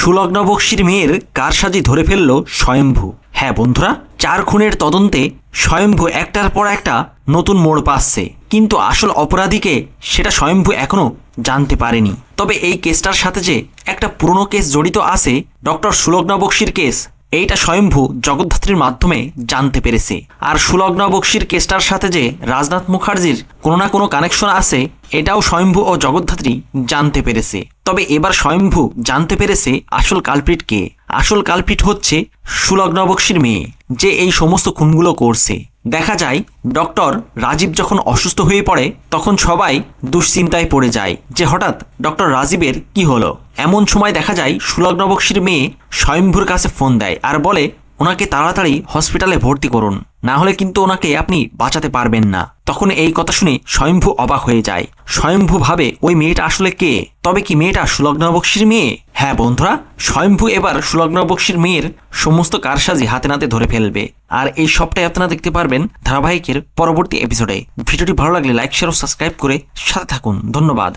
সুলগ্ন বক্সির মেয়ের কারসাজি ধরে ফেলল স্বয়ম্ভু। হ্যাঁ বন্ধুরা, চার খুনের তদন্তে স্বয়ম্ভু একটার পর একটা নতুন মোড় পাচ্ছে। কিন্তু আসল অপরাধীকে সেটা স্বয়ম্ভু এখনও জানতে পারেনি। তবে এই কেসটার সাথে যে একটা পুরনো কেস জড়িত আছে, ডক্টর সুলগ্ন বক্সির কেস, এইটা স্বয়ম্ভু জগদ্ধাত্রীর মাধ্যমে জানতে পেরেছে। আর সুলগ্ন বক্সির কেসটার সাথে যে রাজনাথ মুখার্জির কোনো না কোনো কানেকশন আছে, এটাও স্বয়ম্ভু ও জগদ্ধাত্রী জানতে পেরেছে। তবে এবার স্বয়ম্ভু জানতে পেরেছে আসল কালপ্রিট কে। আসল কালপ্রিট হচ্ছে সুলগ্ন বক্সির মেয়ে, যে এই সমস্ত খুনগুলো করছে। দেখা যায়, ডক্টর রাজীব যখন অসুস্থ হয়ে পড়ে, তখন সবাই দুশ্চিন্তায় পড়ে যায় যে হঠাৎ ডক্টর রাজীবের কি হলো। এমন সময় দেখা যায় সুলগ্ন বক্সির মেয়ে স্বয়ম্ভুর কাছে ফোন দেয় আর বলে ওনাকে তাড়াতাড়ি হসপিটালে ভর্তি করুন। না হলে কিন্তু ওনাকে আপনি বাঁচাতে পারবেন না। তখন এই কথা শুনে স্বয়ম্ভু অবাক হয়ে যায়। স্বয়ম্ভু ভাবে, ওই মেয়েটা আসলে কে? তবে কি মেয়েটা সুলগ্ন বক্সির মেয়ে? হ্যাঁ বন্ধুরা, স্বয়ম্ভু এবার সুলগ্ন বক্সির মেয়ের সমস্ত কারসাজি হাতে নাতে ধরে ফেলবে। আর এই সবটাই আপনারা দেখতে পারবেন ধারাবাহিকের পরবর্তী এপিসোডে ভিডিওটি ভালো লাগলে লাইক শেয়ার ও সাবস্ক্রাইব করে সাথে থাকুন। ধন্যবাদ।